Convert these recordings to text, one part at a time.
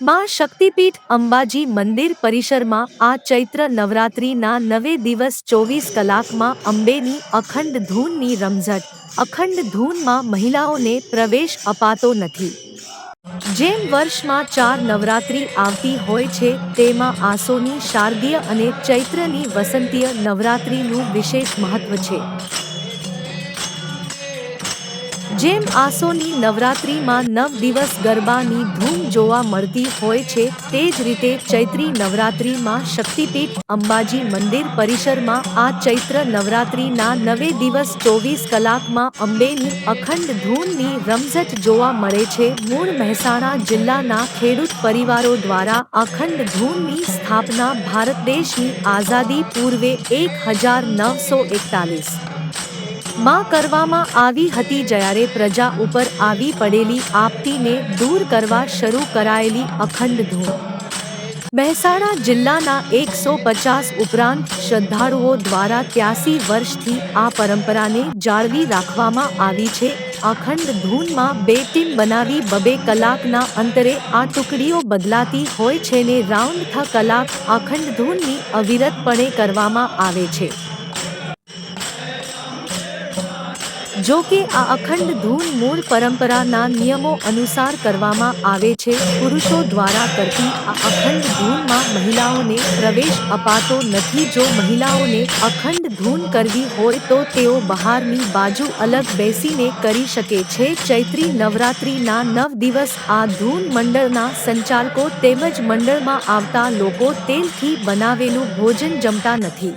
માં શક્તિપીઠ અંબાજી મંદિર પરિસરમાં આ ચૈત્ર નવરાત્રિના નવે દિવસ ચોવીસ કલાકમાં અંબેની અખંડ ધૂનની રમઝટ. અખંડ ધૂનમાં મહિલાઓને પ્રવેશ અપાતો નથી. જેમ વર્ષમાં ચાર નવરાત્રિ આવતી હોય છે, તેમાં આસોની, શારદીય અને ચૈત્રની વસંતીય નવરાત્રિનું વિશેષ મહત્વ છે. જેમ આસોની નવરાત્રિમાં નવ દિવસ ગરબાની ધૂમ જોવા મળતી હોય છે, તે જ રીતે ચૈત્રી નવરાત્રિમાં શક્તિપીઠ અંબાજી મંદિર પરિસરમાં આ ચૈત્ર નવરાત્રિના નવે દિવસ ચોવીસ કલાકમાં અંબેની અખંડ ધૂનની રમઝટ જોવા મળે છે. મૂળ મહેસાણા જિલ્લાના ખેડૂત પરિવારો દ્વારા અખંડ ધૂનની સ્થાપના ભારત દેશની આઝાદી પૂર્વે એક હજાર નવસો એકતાલીસ માં કરવામાં આવી હતી જ્યારે પ્રજા ઉપર આવી પડેલી આપતીને દૂર કરવા શરૂ કરાયેલી અખંડ ધૂમ મહેસાણા જિલ્લાના એકસો પચાસ ઉપરાંત શ્રદ્ધાળુઓ દ્વારા ત્યાસી વર્ષથી આ પરંપરાને જાળવી રાખવામાં આવી છે. અખંડ ધૂનમાં બે ટીમ બનાવી બબે કલાકના અંતરે આ ટુકડીઓ બદલાતી હોય છે ને રાઉન્ડ થ કલાક અખંડ ધૂનની અવિરતપણે કરવામાં આવે છે. જો કે આ અખંડ ધૂન મૂળ પરંપરાના નિયમો અનુસાર કરવામાં આવે છે, પુરુષો દ્વારા કરતી આ અખંડ ધૂનમાં મહિલાઓને પ્રવેશ અપાતો નથી. જો મહિલાઓને અખંડ ધૂન કરવી હોય તો તેઓ બહારની બાજુ અલગ બેસીને કરી શકે છે. ચૈત્રી નવરાત્રિના નવ દિવસ આ ધૂન મંડળના સંચાલકો તેમજ મંડળમાં આવતા લોકો તેલથી બનાવેલું ભોજન જમતા નથી.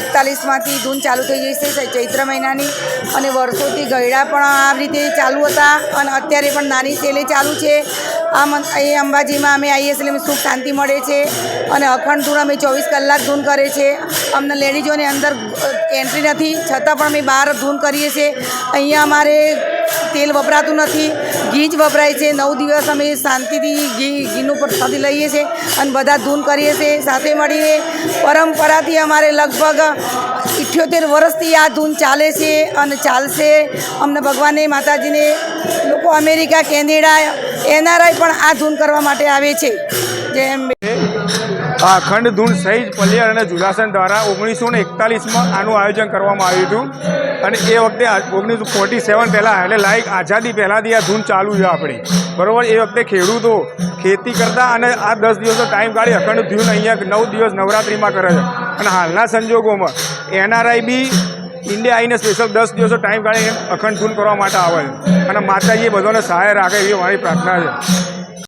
એકતાલીસમાંથી ધૂન ચાલુ થઈ ગઈ છે ચૈત્ર મહિનાની અને વર્ષોથી ગયડા પણ આ રીતે ચાલુ હતા અને અત્યારે પણ નાની સેલે ચાલુ છે. આ મન એ અંબાજીમાં અમે આવીએ છીએ અમે સુખ શાંતિ મળે છે અને અખંડ ધૂન અમે ચોવીસ કલાક ધૂન કરે છે. અમને લેડીઝોની અંદર એન્ટ્રી નથી, છતાં પણ અમે બહાર ધૂન કરીએ છીએ. અહીંયા અમારે તેલ વપરાતું નથી, ઘી જ વપરાય છે. નવ દિવસ અમે શાંતિથી ઘી, ઘીનું પ્રસાદી લઈએ છીએ અને બધા ધૂન કરીએ છીએ, સાથે મળીને. પરંપરાથી અમારે લગભગ ઇઠ્યોતેર વર્ષથી આ ધૂન ચાલે છે અને ચાલશે. અમને ભગવાને, માતાજીને, લોકો અમેરિકા, કેનેડા, એનઆરઆઈ પણ આ ધૂન કરવા માટે આવે છે. જેમ અખંડ ધૂન સહિત પલિયર અને જુલાસન દ્વારા ઓગણીસો ને એકતાલીસમાં આનું આયોજન કરવામાં આવ્યું હતું. અને એ વખતે ઓગણીસો ફોર્ટી સેવન પહેલાં એટલે લાઈક આઝાદી પહેલાંથી આ ધૂન ચાલુ છે આપણી. બરાબર? એ વખતે ખેડૂતો ખેતી કરતા અને આ દસ દિવસનો ટાઈમ કાઢી અખંડ ધૂન અહીંયા નવ દિવસ નવરાત્રિમાં કરે છે. અને હાલના સંજોગોમાં એનઆરઆઈ બી ઇન્ડિયા આવીને સ્પેશિયલ દસ દિવસનો ટાઈમ કાઢીને અખંડ ધૂન કરવા માટે આવે છે. અને માતાજીએ બધાને સહાય રાખે એવી મારી પ્રાર્થના છે.